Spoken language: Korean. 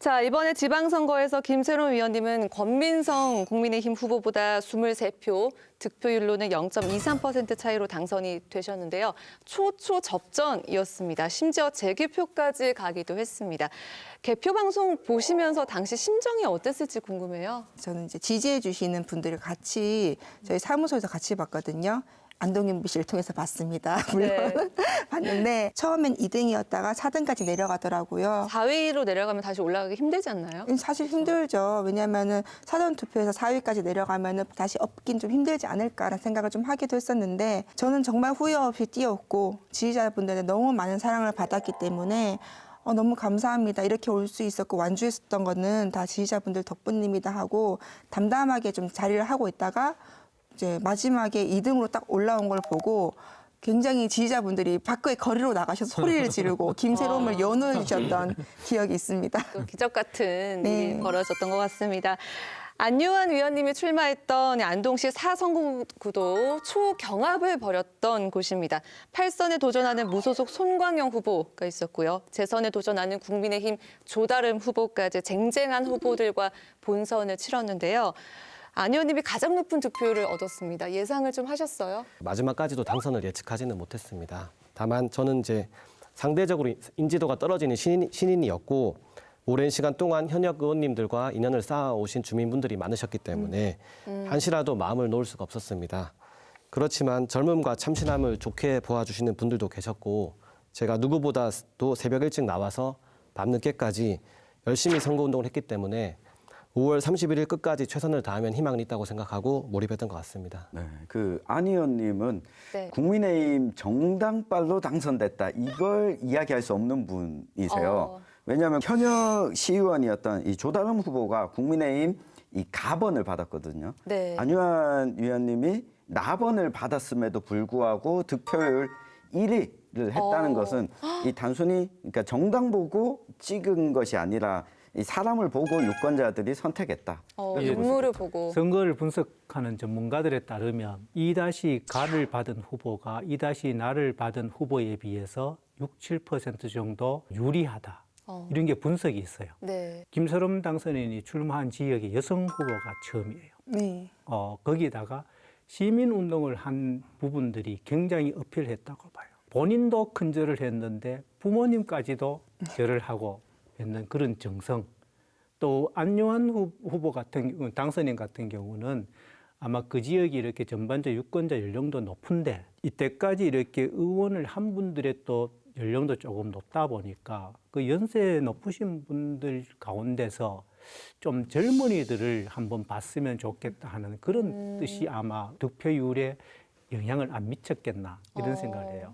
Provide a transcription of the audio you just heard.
자, 이번에 지방선거에서 김세론 위원님은 권민성 국민의힘 후보보다 23표, 득표율로는 0.23% 차이로 당선이 되셨는데요. 초초 접전이었습니다. 심지어 재개표까지 가기도 했습니다. 개표 방송 보시면서 당시 심정이 어땠을지 궁금해요. 저는 이제 지지해 주시는 분들을 같이 저희 사무소에서 같이 봤거든요. 안동윤 씨를 통해서 봤습니다. 물론 봤는데 처음엔 2등이었다가 4등까지 내려가더라고요. 4위로 내려가면 다시 올라가기 힘들지 않나요? 사실 힘들죠. 왜냐하면은 사전 투표에서 4위까지 내려가면은 다시 업긴 좀 힘들지 않을까라는 생각을 좀 하기도 했었는데 저는 정말 후회 없이 뛰었고 지지자분들의 너무 많은 사랑을 받았기 때문에 어, 너무 감사합니다. 이렇게 올 수 있었고 완주했었던 거는 다 지지자분들 덕분입니다 하고 담담하게 좀 자리를 하고 있다가 이제 마지막에 2등으로 딱 올라온 걸 보고 굉장히 지지자분들이 밖에 거리로 나가셔서 소리를 지르고 김세롬을 연호해 주셨던 기억이 있습니다. 또 기적 같은 네. 일이 벌어졌던 것 같습니다. 안유한 위원님이 출마했던 안동시 사성구도 초경합을 벌였던 곳입니다. 8선에 도전하는 무소속 손광영 후보가 있었고요. 재선에 도전하는 국민의힘 조다름 후보까지 쟁쟁한 후보들과 본선을 치렀는데요. 안 의원님이 가장 높은 득표율을 얻었습니다. 예상을 좀 하셨어요? 마지막까지도 당선을 예측하지는 못했습니다. 다만 저는 이제 상대적으로 인지도가 떨어지는 신인, 신인이었고 오랜 시간 동안 현역 의원님들과 인연을 쌓아 오신 주민분들이 많으셨기 때문에 한시라도 마음을 놓을 수가 없었습니다. 그렇지만 젊음과 참신함을 좋게 보아주시는 분들도 계셨고 제가 누구보다도 새벽 일찍 나와서 밤늦게까지 열심히 선거운동을 했기 때문에 5월 31일 끝까지 최선을 다하면 희망은 있다고 생각하고 몰입했던 것 같습니다. 네, 그 안 의원님은 네. 국민의힘 정당빨로 당선됐다 이걸 이야기할 수 없는 분이세요. 어. 왜냐하면 현역 시의원이었던 이 조다름 후보가 국민의힘 이 가번을 받았거든요. 네. 안유한 위원님이 나번을 받았음에도 불구하고 득표율 1위를 했다는 어. 것은 이 단순히 그러니까 정당 보고 찍은 것이 아니라 이 사람을 보고 유권자들이 선택했다. 어, 예. 눈물을 보고. 선거를 분석하는 전문가들에 따르면 이다시 가를 받은 후보가 이다시 나를 받은 후보에 비해서 6, 7% 정도 유리하다. 어. 이런 게 분석이 있어요. 네. 김서름 당선인이 출마한 지역의 여성 후보가 처음이에요. 네. 어, 거기다가 시민 운동을 한 부분들이 굉장히 어필했다고 봐요. 본인도 큰 절을 했는데 부모님까지도 절을 하고 했는 그런 정성. 또 안요한 후- 후보 같은 당선인 같은 경우는 아마 그 지역이 이렇게 전반적 유권자 연령도 높은데 이때까지 이렇게 의원을 한 분들의 또 연령도 조금 높다 보니까 그 연세 높으신 분들 가운데서 좀 젊은이들을 한번 봤으면 좋겠다 하는 그런 뜻이 아마 득표율에 영향을 안 미쳤겠나 이런 어. 생각을 해요.